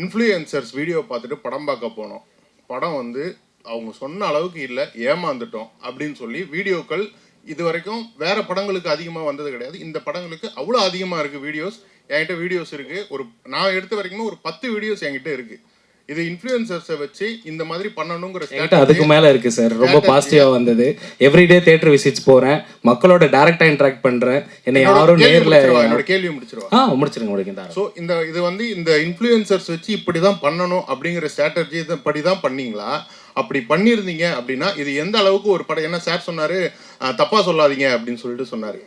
Influencers video பார்த்துட்டு படம் பார்க்க போனோம். படம் வந்து அவங்க சொன்ன அளவுக்கு இல்லை ஏமாந்துட்டோம் அப்படின்னு சொல்லி வீடியோக்கள் இது வரைக்கும் வேற படங்களுக்கு அதிகமாக வந்தது கிடையாது. இந்த படங்களுக்கு அவ்வளோ அதிகமாக இருக்குது வீடியோஸ் என்கிட்ட வீடியோஸ் இருக்குது ஒரு நான் எடுத்த வரைக்குமே ஒரு பத்து வீடியோஸ் என்கிட்ட இருக்குது இது இன்ஃப்ளூயன்சர்ஸை வச்சு இந்த மாதிரி பண்ணணுங்கிற என்கிட்ட அதுக்கு மேல இருக்கு சார் ரொம்ப பாசிட்டிவா வந்தது. எவ்ரிடே தியேட்டர் விசிட்ஸ் போறேன். மக்களோட டைரக்டா இன்டராக்ட் பண்றேன். என்னை யாரும் நேர்ல என்னோட கேள்வி முடிச்சிருவா? ஆ முடிச்சிருங்க முடிக்கும் ஸோ இந்த இது வந்து இந்த இன்ஃப்ளூயன்சர்ஸ் வச்சு இப்படி தான் பண்ணணும் அப்படிங்கிற ஸ்ட்ராட்டஜி படி தான் பண்ணீங்களா? அப்படி பண்ணியிருந்தீங்க அப்படின்னா இது எந்த அளவுக்கு ஒரு படம்? என்ன சார் சொன்னாரு அஹ், தப்பா சொல்லாதீங்க அப்படின்னு சொல்லிட்டு சொன்னாரு.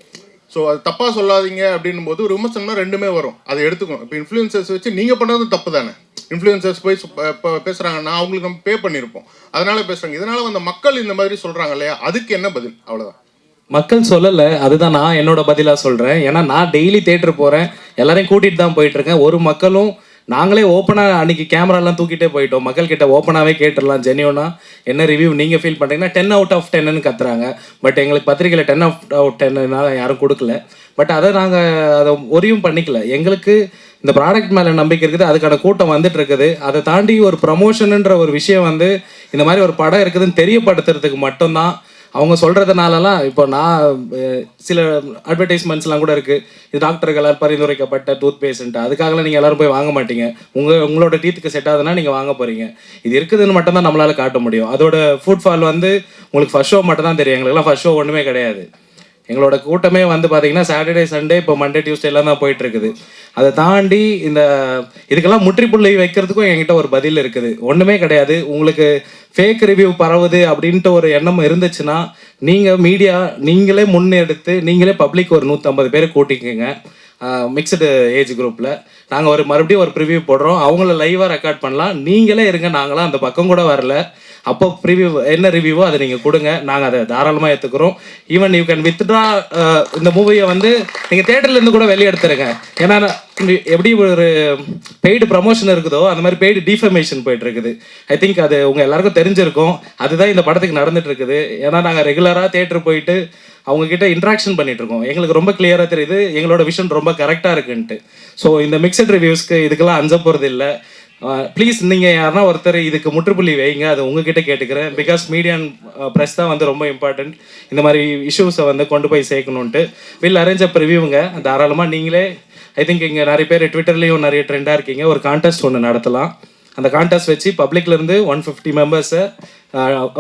ஸோ அது தப்பாக சொல்லாதீங்க அப்படின்னும் போது ஒரு விமர்சனம்னா ரெண்டுமே வரும். அதை எடுத்துக்கணும். இப்போ இன்ஃப்ளூயன்சர்ஸ் வச்சு நீங்கள் பண்ணுறது தப்பு தானே? இன்ஃப்ளூயன்சர்ஸ் போய் இப்போ பேசுகிறாங்கன்னா அவங்களுக்கு நம்ம பே பண்ணியிருப்போம் அதனால பேசுகிறாங்க இதனால அந்த மக்கள் இந்த மாதிரி சொல்கிறாங்க இல்லையா? அதுக்கு என்ன பதில்? அவ்வளோதான் மக்கள் சொல்லல அதுதான் நான் என்னோட பதிலாக சொல்கிறேன் ஏன்னா நான் டெய்லி தேட்டர் போகிறேன் எல்லாரையும் கூட்டிகிட்டு தான் போயிட்டு இருக்கேன். ஒரு மக்களும் நாங்களே ஓப்பனாக அன்றைக்கி கேமராலாம் தூக்கிட்டே போயிட்டோம். மக்கள் ஓப்பனாகவே ஓப்பனாவே கேட்டுடலாம். ஜெனியூனா என்ன ரிவ்யூ நீங்கள் ஃபீல் பண்ணுறீங்கன்னா டென் அவுட் ஆஃப் டென்னு கத்துறாங்க. பட் எங்களுக்கு பத்திரிக்கையில் டென் அவுட் அவுட் டென்னால் யாரும் கொடுக்கல. பட் அதை நாங்கள் அதை ஒரியும் பண்ணிக்கல. எங்களுக்கு இந்த ப்ராடக்ட் மேலே நம்பிக்கை இருக்குது. அதுக்கான கூட்டம் வந்துட்டு இருக்குது. அதை தாண்டி ஒரு ப்ரமோஷனுன்ற ஒரு விஷயம் வந்து இந்த மாதிரி ஒரு படம் இருக்குதுன்னு தெரியப்படுத்துறதுக்கு மட்டும்தான் அவங்க சொல்கிறதுனாலலாம் இப்போ நான் சில அட்வர்டைஸ்மெண்ட்ஸ்லாம் கூட இருக்குது இது டாக்டர்களால் பரிந்துரைக்கப்பட்ட டூத் பேஸ்ட்டு அதுக்காகலாம் நீங்கள் எல்லோரும் போய் வாங்க மாட்டீங்க. உங்கள் உங்களோட டீத்துக்கு செட் ஆகுதுன்னா நீங்கள் வாங்க போகிறீங்க இது இருக்குதுன்னு மட்டும் தான் நம்மளால் காட்ட முடியும். அதோட ஃபுட் ஃபால் வந்து உங்களுக்கு ஃபர்ஸ்ட் ஷோ மட்டும் தான் தெரியும். எங்களுக்குலாம் ஃபர்ஸ்ட் ஷோ ஒன்றுமே கிடையாது. எங்களோட கூட்டமே வந்து பார்த்தீங்கன்னா சாட்டர்டே சண்டே இப்போ மண்டே டியூஸ்டேலாம் தான் போயிட்டு இருக்குது அதை தாண்டி இந்த இதுக்கெல்லாம் முற்றுப்புள்ளி வைக்கிறதுக்கும் என்கிட்ட ஒரு பதில் இருக்குது. ஒன்றுமே கிடையாது. உங்களுக்கு ஃபேக் ரிவ்யூ பரவுது அப்படின்ட்டு ஒரு எண்ணம் இருந்துச்சுன்னா நீங்கள் மீடியா நீங்களே முன்னெடுத்து நீங்களே பப்ளிக் ஒரு நூற்றம்பது பேரை கூட்டிக்கோங்க. மிக்சடு ஏஜ் குரூப்பில் நாங்கள் ஒரு மறுபடியும் ஒரு ப்ரிவ்யூ போடுறோம். அவங்கள லைவாக ரெக்கார்ட் பண்ணலாம். நீங்களே இருங்க. நாங்களாம் அந்த பக்கம் கூட வரல. அப்போ ப்ரிவ்யூ என்ன ரிவ்யூவோ அதை நீங்கள் கொடுங்க. நாங்கள் அதை தாராளமாக ஏற்றுக்கிறோம் even you can withdraw uh, இந்த மூவியை வந்து நீங்கள் தேட்டர்லேருந்து கூட வெளியே எடுத்துருங்க. ஏன்னா நான் எப்படி ஒரு பெய்டு ப்ரமோஷன் இருக்குதோ அந்த மாதிரி பெய்டு டிஃபர்மேஷன் போயிட்டு இருக்குது ஐ திங்க் அது உங்கள் எல்லாருக்கும் தெரிஞ்சிருக்கும். அதுதான் இந்த படத்துக்கு நடந்துட்டு இருக்குது ஏன்னா நாங்கள் ரெகுலராக தேட்டர் போயிட்டு அவங்கக்கிட்ட இன்ட்ராக்ஷன் பண்ணிட்டு இருக்கோம் எங்களுக்கு ரொம்ப கிளியராக தெரியுது. எங்களோட விஷன் ரொம்ப கரெக்டாக இருக்குன்ட்டு. ஸோ இந்த மிக்சட் ரிவ்யூஸ்க்கு இதுக்கெல்லாம் அஞ்ச போகிறது இல்லை ப்ளீஸ் நீங்கள் யாருன்னா ஒருத்தர் இதுக்கு முற்றுப்புள்ளி வைங்க அது உங்ககிட்ட கேட்டுக்கிறேன். பிகாஸ் மீடியா ப்ரெஸ் தான் வந்து ரொம்ப இம்பார்ட்டண்ட் இந்த மாதிரி இஷ்யூஸை வந்து கொண்டு போய் சேர்க்கணுன்ட்டு வில் அரேஞ்ச் அப் ரிவ்யூங்க தாராளமாக நீங்களே ஐ திங்க் இங்கே நிறைய பேர் ட்விட்டர்லேயும் நிறைய ட்ரெண்டாக இருக்கீங்க. ஒரு கான்டெஸ்ட் ஒன்று நடத்தலாம். அந்த கான்டெஸ்ட் வச்சு பப்ளிக்ல இருந்து ஒன் ஃபிஃப்டி மெம்பர்ஸை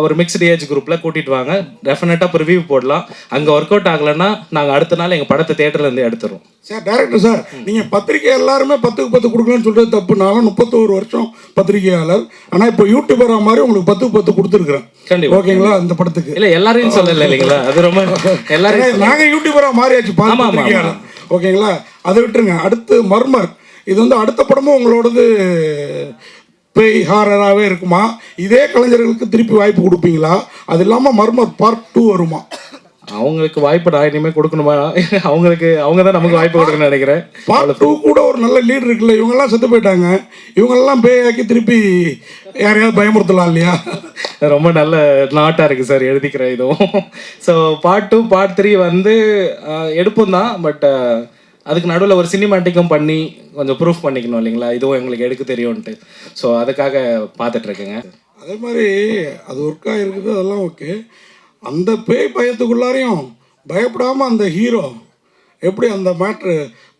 ஒரு மிக்ஸ்டு ஏஜ் குரூப்பில் கூட்டிட்டு வாங்க. டெஃபினட்டாக ரிவ்யூ போடலாம். அங்கே ஒர்க் அவுட் ஆகலைன்னா நாங்கள் அடுத்த நாள் எங்கள் படத்தை தேட்டர்ல இருந்து எடுத்துருவோம். சார் டேரக்டர் சார் நீங்கள் பத்திரிக்கை எல்லாருமே பத்துக்கு பத்து கொடுக்கலன்னு சொல்கிறது தப்பு நான் முப்பத்தோரு வருஷம் பத்திரிகையாளர். ஆனால் இப்போ யூடியூபரா மாதிரி உங்களுக்கு பத்துக்கு பத்து கொடுத்துருக்குறேன். கண்டிப்பா. ஓகேங்களா? இந்த படத்துக்கு. இல்லை எல்லாரையும் சொல்லலை இல்லைங்களா? அது ரொம்ப எல்லாரையும் ஏன்னா, நாங்க யூடியூபரா மாறியாச்சு பத்திரிகையாளர். ஓகேங்களா? அதை விட்டுருங்க. அடுத்து மர்மர். இது வந்து அடுத்த படமும் உங்களோடது பேய் ஹாரராகவே இருக்குமா? இதே கலைஞர்களுக்கு திருப்பி வாய்ப்பு கொடுப்பீங்களா? அது இல்லாமல் மர்மர் பார்ட் டூ வருமா? அவங்களுக்கு வாய்ப்பு நான் இனிமேல் கொடுக்கணுமா? அவங்களுக்கு அவங்க தான் நமக்கு வாய்ப்பு கொடுக்கணும்னு நினைக்கிறேன். பார்ட் டூ கூட ஒரு நல்ல லீட் இருக்குல்ல இவங்கெல்லாம் செத்து போயிட்டாங்க. இவங்கெல்லாம் பேயாக்கி திருப்பி யாரையாவது பயமுறுத்தலாம் இல்லையா? ரொம்ப நல்ல நாட்டாக இருக்குது சார் எழுதிக்கிறேன் இதுவும். So part two part three வந்து எடுப்போம் தான் பட் அதுக்கு நடுவில் ஒரு சினிமாட்டிக்கும் பண்ணி கொஞ்சம் ப்ரூஃப் பண்ணிக்கணும் இல்லைங்களா? இதுவும் எங்களுக்கு எடுக்க தெரியும்ன்ட்டு. ஸோ அதுக்காக பார்த்துட்ருக்கேங்க. அதே மாதிரி அது ஒர்க்காக இருக்குது அதெல்லாம் ஓகே அந்த பேய் பயத்துக்குள்ளாரையும் பயப்படாமல் அந்த ஹீரோ எப்படி அந்த மேட்ரு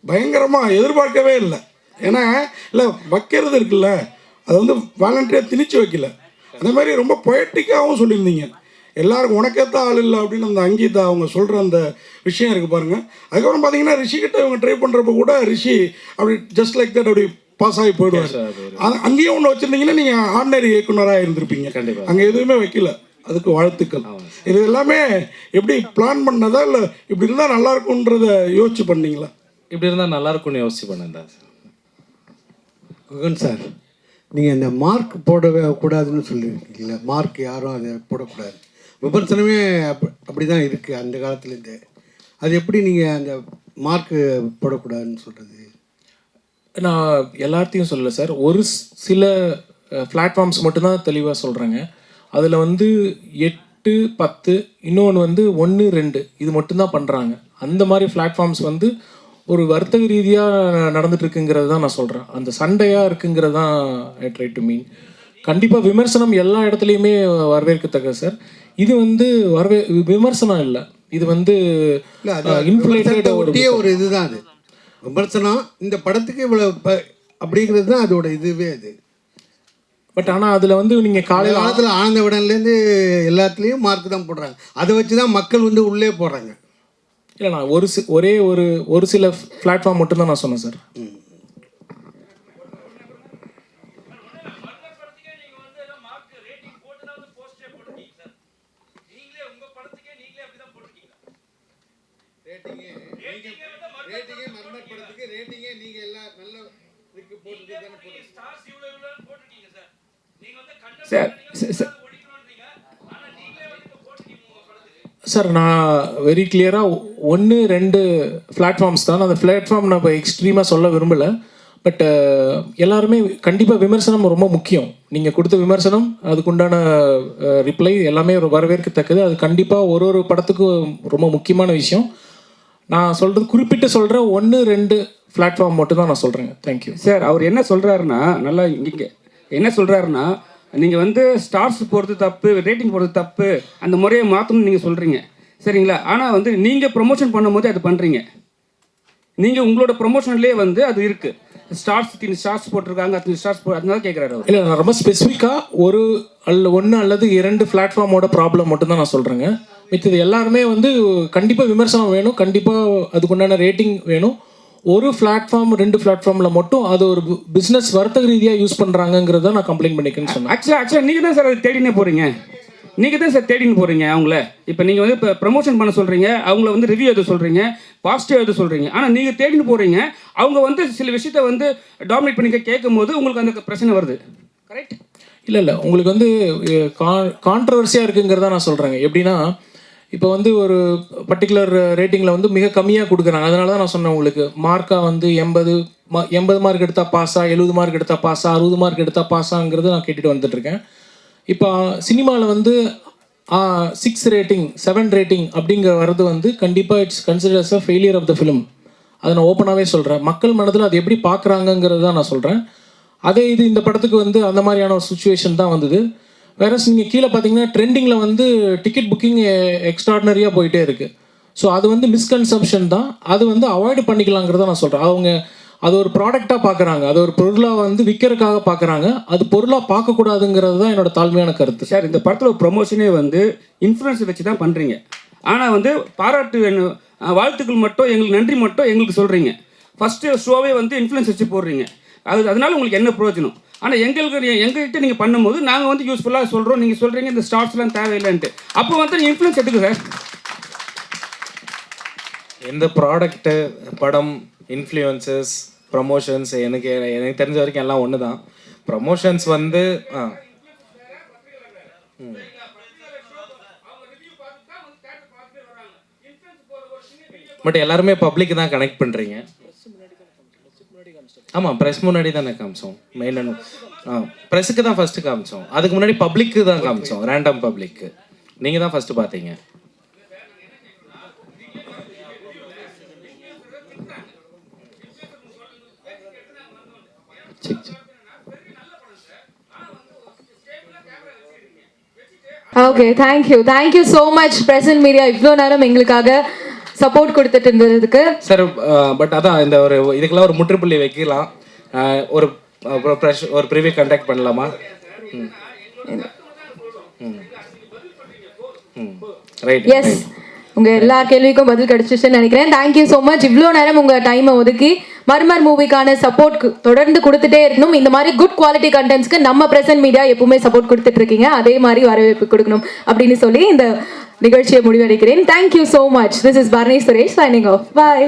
பயங்கரமாக எதிர்பார்க்கவே இல்லை. ஏன்னா இல்லை வைக்கிறது இருக்குல்ல அது வந்து வாலண்டியாக திணிச்சு வைக்கல. அதே மாதிரி ரொம்ப பொயட்டிக்காகவும் சொல்லியிருந்தீங்க. எல்லாருக்கும் உனக்கேத்த ஆள் இல்லை அப்படின்னு அந்த அங்கீதா அவங்க சொல்கிற அந்த விஷயம் இருக்குது பாருங்கள் அதுக்கப்புறம் பார்த்தீங்கன்னா ரிஷிகிட்ட இவங்க ட்ரை பண்ணுறப்ப கூட ரிஷி அப்படி ஜஸ்ட் லைக் தட் அப்படி பாஸ் ஆகி போயிடுவார். அது அங்கேயும் ஒன்று வச்சுருந்தீங்கன்னா நீங்கள் ஆர்டினரி இயக்குனராக இருந்திருப்பீங்க. கண்டிப்பா. அங்கே எதுவுமே வைக்கல. அதுக்கு வாழ்த்துக்கள். இது எல்லாமே எப்படி பிளான் பண்ணதா இல்லை இப்படி இருந்தால் நல்லா இருக்கும்ன்றத யோசிச்சு பண்ணீங்களா? இப்படி இருந்தால் நல்லா இருக்கும்னு யோசிச்சு பண்ணேன் குகன் சார் நீங்கள் இந்த மார்க் போடவே கூடாதுன்னு சொல்லியிருக்கீங்களா மார்க் யாரும் அதை போடக்கூடாது. விமர்சனமே அப் அப்படி தான் இருக்குது அந்த காலத்துலேருந்தே. அது எப்படி நீங்கள் அந்த மார்க்கு போடக்கூடாதுன்னு சொல்கிறது நான் எல்லாத்தையும் சொல்லலை சார். ஒரு சில பிளாட்ஃபார்ம்ஸ் மட்டும்தான் தெளிவாக சொல்கிறேங்க அதில் வந்து எட்டு பத்து இன்னொன்று வந்து ஒன்று ரெண்டு இது மட்டும்தான் பண்ணுறாங்க அந்த மாதிரி பிளாட்ஃபார்ம்ஸ் வந்து ஒரு வர்த்தக ரீதியாக நடந்துட்டுருக்குங்கிறது தான் நான் சொல்கிறேன் அந்த சண்டையாக இருக்குங்கிறது தான் ஐ ட்ரை டு மீன் கண்டிப்பாக விமர்சனம் எல்லா இடத்துலையுமே வரவேற்கத்தக்க சார். இது வந்து வரவே விமர்சனம் இல்லை. இது வந்து ஒட்டிய ஒரு இதுதான் அது. விமர்சனம் இந்த படத்துக்கு இவ்வளோ அப்படிங்கிறது தான் அதோட இதுவே அது. பட் ஆனால் அதில் வந்து நீங்கள் காலையில் காலத்தில் ஆனந்த விடன்லேருந்து எல்லாத்துலேயும் மார்க் தான் போடுறாங்க. அதை வச்சு தான் மக்கள் வந்து உள்ளே போடுறாங்க இல்லை நான் ஒரு ஒரே ஒரு ஒரு சில பிளாட்ஃபார்ம் மட்டும்தான் நான் சொன்னேன் sir sir. Sir, sir sir. நான் வெரி கிளியராக ஒன்று ரெண்டு பிளாட்ஃபார்ம்ஸ் தான். அந்த பிளாட்ஃபார்ம் நான் இப்போ எக்ஸ்ட்ரீமாக சொல்ல விரும்பலை. பட் எல்லாருமே கண்டிப்பாக விமர்சனம் ரொம்ப முக்கியம். நீங்கள் கொடுத்த விமர்சனம் அதுக்குண்டான ரிப்ளை எல்லாமே ஒரு வரவேற்கத்தக்கது. அது கண்டிப்பாக ஒரு ஒரு படத்துக்கும் ரொம்ப முக்கியமான விஷயம். நான் சொல்கிறது குறிப்பிட்டு சொல்கிற ஒன்று ரெண்டு பிளாட்ஃபார்ம் மட்டும் தான் நான் சொல்கிறேங்க தேங்க்யூ சார் அவர் என்ன சொல்றாருன்னா நல்லா இங்கே என்ன சொல்றாருன்னா நீங்கள் வந்து ஸ்டார்ஸ் போடுறது தப்பு ரேட்டிங் போடுறது தப்பு அந்த முறையை மாற்றணும்னு நீங்கள் சொல்கிறீங்க சரிங்களா? ஆனால் வந்து நீங்கள் ப்ரொமோஷன் பண்ணும்போது அது பண்ணுறீங்க நீங்கள் உங்களோட ப்ரொமோஷன்லேயே வந்து அது இருக்குது ஸ்டார்ஸ் இத்தனை ஸ்டார்ஸ் போட்டிருக்காங்க அத்தனை ஸ்டார்ஸ் போ அதனால கேட்குறாரு அவர். இல்லை நான் ரொம்ப ஸ்பெசிஃபிக்காக ஒரு அல்ல ஒன்று அல்லது இரண்டு பிளாட்ஃபார்மோட ப்ராப்ளம் மட்டும்தான் நான் சொல்கிறேங்க மித்தது எல்லாருமே வந்து கண்டிப்பாக விமர்சனம் வேணும். கண்டிப்பாக அதுக்குண்டான ரேட்டிங் வேணும். ஒரு பிளாட்ஃபார்ம் ரெண்டு பிளாட்ஃபார்மில் மட்டும் அது ஒரு பிஸ்னஸ் வர்த்தக ரீதியாக யூஸ் பண்ணுறாங்கங்கிறத நான் கம்ப்ளைண்ட் பண்ணிக்கிறேன்னு சொன்னேன். ஆக்சுவலாக ஆக்சுவலாக நீங்கள் தான் சார் அதை தேடினே போகிறீங்க நீங்கள் தான் சார் தேடின்னு போகிறீங்க அவங்கள. இப்போ நீங்கள் வந்து இப்போ ப்ரமோஷன் பண்ண சொல்கிறீங்க அவங்கள வந்து ரிவ்யூ எது சொல்கிறீங்க பாசிட்டிவ் எது சொல்கிறீங்க ஆனால் நீங்கள் தேடின்னு போகிறீங்க அவங்க வந்து சில விஷயத்த வந்து டாமினேட் பண்ணி கேட்கும் போது உங்களுக்கு அந்த பிரச்சனை வருது. கரெக்ட் இல்லை இல்லை. உங்களுக்கு வந்து கான்ட்ரவர்சியாக இருக்குங்கிறத நான் சொல்கிறேங்க எப்படின்னா இப்போ வந்து ஒரு பர்டிகுலர் ரேட்டிங்கில் வந்து மிக கம்மியாக கொடுக்குறாங்க. அதனால தான் நான் சொன்னேன் உங்களுக்கு. மார்க்காக வந்து எண்பது மா எண்பது மார்க் எடுத்தால் பாஸா எழுபது மார்க் எடுத்தால் பாஸா அறுபது மார்க் எடுத்தால் பாஸாங்கிறது நான் கேட்டுட்டு வந்துட்டுருக்கேன் இப்போ சினிமாவில் வந்து சிக்ஸ் ரேட்டிங் செவன் ரேட்டிங் அப்படிங்கிற வர்றது வந்து கண்டிப்பாக it's considers a failure of the film அதை நான் ஓப்பனாகவே சொல்கிறேன் மக்கள் மனதில் அது எப்படி பார்க்குறாங்கங்கிறது தான் நான் சொல்கிறேன் அதே இது இந்த படத்துக்கு வந்து அந்த மாதிரியான ஒரு சுச்சுவேஷன் தான் வந்தது. வேற நீங்கள் கீழே பார்த்தீங்கன்னா ட்ரெண்டிங்கில் வந்து டிக்கெட் புக்கிங் எக்ஸ்ட்ராடனரியாக போயிட்டே இருக்குது ஸோ அது வந்து மிஸ்கன்சப்ஷன் தான். அது வந்து அவாய்டு பண்ணிக்கலாங்கிறத நான் சொல்கிறேன் அவங்க அது ஒரு ப்ராடக்டாக பார்க்குறாங்க அது ஒரு பொருளாக வந்து விற்கிறதுக்காக பார்க்குறாங்க அது பொருளாக பார்க்கக்கூடாதுங்கிறது தான் என்னோட தாழ்மையான கருத்து. சார் இந்த படத்தில் ப்ரொமோஷனே வந்து இன்ஃப்ளூயன்ஸ் வச்சு தான் பண்ணுறீங்க ஆனால் வந்து பாராட்டு வேணும் வாழ்த்துக்கள் மட்டும் எங்களுக்கு நன்றி மட்டும் எங்களுக்கு சொல்கிறீங்க ஃபஸ்ட்டு ஷோவே வந்து இன்ஃப்ளூயன்ஸ் வச்சு போடுறீங்க. அது அதனால் உங்களுக்கு என்ன பிரயோஜனம்? ஆனால் எங்களுக்கு எங்ககிட்ட நீங்கள் பண்ணும்போது நாங்கள் வந்து யூஸ்ஃபுல்லாக சொல்கிறோம் நீங்கள் சொல்கிறீங்க இந்த ஸ்டார்ஸ்லாம் தேவையில்லைன்ட்டு. அப்போ வந்து நீங்கள் இன்ஃப்ளூயன்ஸ் எடுத்துக்க சார். எந்த ப்ராடக்ட்டு படம் இன்ஃப்ளூயன்சஸ் ப்ரமோஷன்ஸ் எனக்கு எனக்கு தெரிஞ்ச வரைக்கும் எல்லாம் ஒன்று தான் ப்ரமோஷன்ஸ் வந்து ஆ. பட் எல்லாருமே பப்ளிக் தான் கனெக்ட் பண்ணுறீங்க ஆமாம் ப்ரெஸ் முன்னாடி தானே காமிச்சோம். மெயின் ஆ ப்ரெஸ்ஸுக்கு தான் ஃபஸ்ட்டு காமிச்சோம். அதுக்கு முன்னாடி பப்ளிக்கு தான் காமிச்சோம். ரேண்டம் பப்ளிக்கு நீங்கள் தான் ஃபஸ்ட்டு பார்த்தீங்க. சரி சரி okay thank you thank you so much present media இவ்வளோ நேரம் எங்களுக்காக சப்போர்ட் கொடுத்துட்டு இருந்ததுக்கு. சார் பட் அதான் இந்த ஒரு இதுக்கெல்லாம் ஒரு முற்றுப்புள்ளி வைக்கலாம். அஹ், ஒரு ஒரு ப்ரிவியூ கண்டக்ட் பண்ணலாமா? ரைட் எஸ் உங்க எல்லா கேள்விக்கும் பதில் கிடைச்சிச்சுன்னு நினைக்கிறேன். தேங்க்யூ ஸோ மச் இவ்வளோ நேரம் உங்க டைமை ஒதுக்கி மர்மர் மூவிக்கான சப்போர்ட் தொடர்ந்து கொடுத்துட்டே இருக்கணும். இந்த மாதிரி குட் குவாலிட்டி கண்டென்ட்ஸ்க்கு நம்ம பிரசன்ட் மீடியா எப்பவுமே சப்போர்ட் கொடுத்துட்டு இருக்கீங்க. அதே மாதிரி வரவேற்பு கொடுக்கணும் அப்படின்னு சொல்லி இந்த நிகழ்ச்சியை முடிவடைக்கிறேன். Thank you so much this is Barni Suresh signing off bye